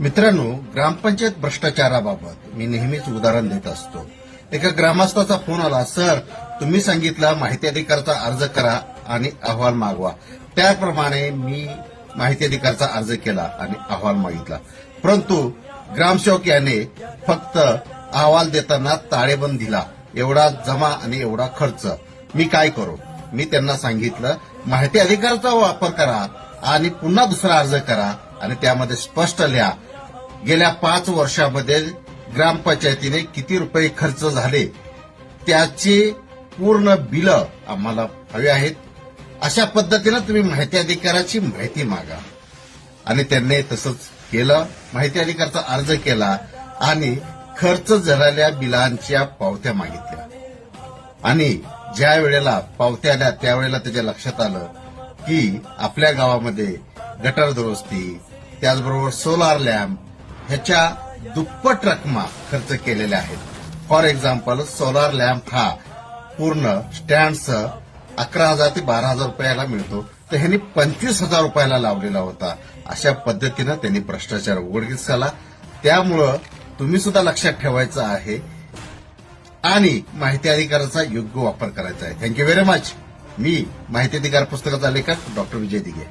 मित्रांनो ग्रामपंचायत भ्रष्टाचाराबाबत मी नेहमीच उदाहरण देत असतो. एका ग्रामस्थाचा फोन आला सर तुम्ही सांगितला माहिती अधिकाराचा अर्ज करा आणि अहवाल मागवा. त्याप्रमाणे मी माहिती अधिकारचा अर्ज केला आणि अहवाल मागितला. परंतु ग्रामसेवक याने फक्त अहवाल देताना ताळेबंद दिला. एवढा जमा आणि एवढा खर्च. मी काय करू? मी त्यांना सांगितलं माहिती अधिकाराचा वापर करा आणि पुन्हा दुसरा अर्ज करा आणि त्यामध्ये स्पष्ट लिहा गेल्या पाच वर्षामध्ये ग्रामपंचायतीने किती रुपये खर्च झाले? त्याची पूर्ण बिल आम्हाला हवे आहेत. अशा पद्धतीनं तुम्ही माहिती अधिकाराची माहिती मागा. आणि त्यांनी तसंच केलं. माहिती अधिकाराचा अर्ज केला आणि खर्च झालेल्या बिलांच्या पावत्या मागितल्या. आणि ज्या वेळेला पावत्या आल्या त्यावेळेला त्याच्या लक्षात आलं की आपल्या गावामध्ये गटर दुरुस्ती त्याचबरोबर सोलार लॅम्प ह्याच्या दुप्पट रकमा खर्च केलेल्या आहेत. फॉर एक्झाम्पल सोलार लॅम्प हा पूर्ण स्टँडसह अकरा हजार ते बारा हजार रुपयाला मिळतो. तर ह्यांनी पंचवीस हजार रुपयाला लावलेला होता. अशा पद्धतीनं त्यांनी भ्रष्टाचार उघडकीस आला त्यामुळं तुम्ही सुद्धा लक्षात ठेवायचं आहे आणि माहिती अधिकाराचा योग्य वापर करायचा आहे. थँक्यू व्हेरी मच मी माहिती अधिकार पुस्तकाचा लेखक डॉक्टर विजय दिघे.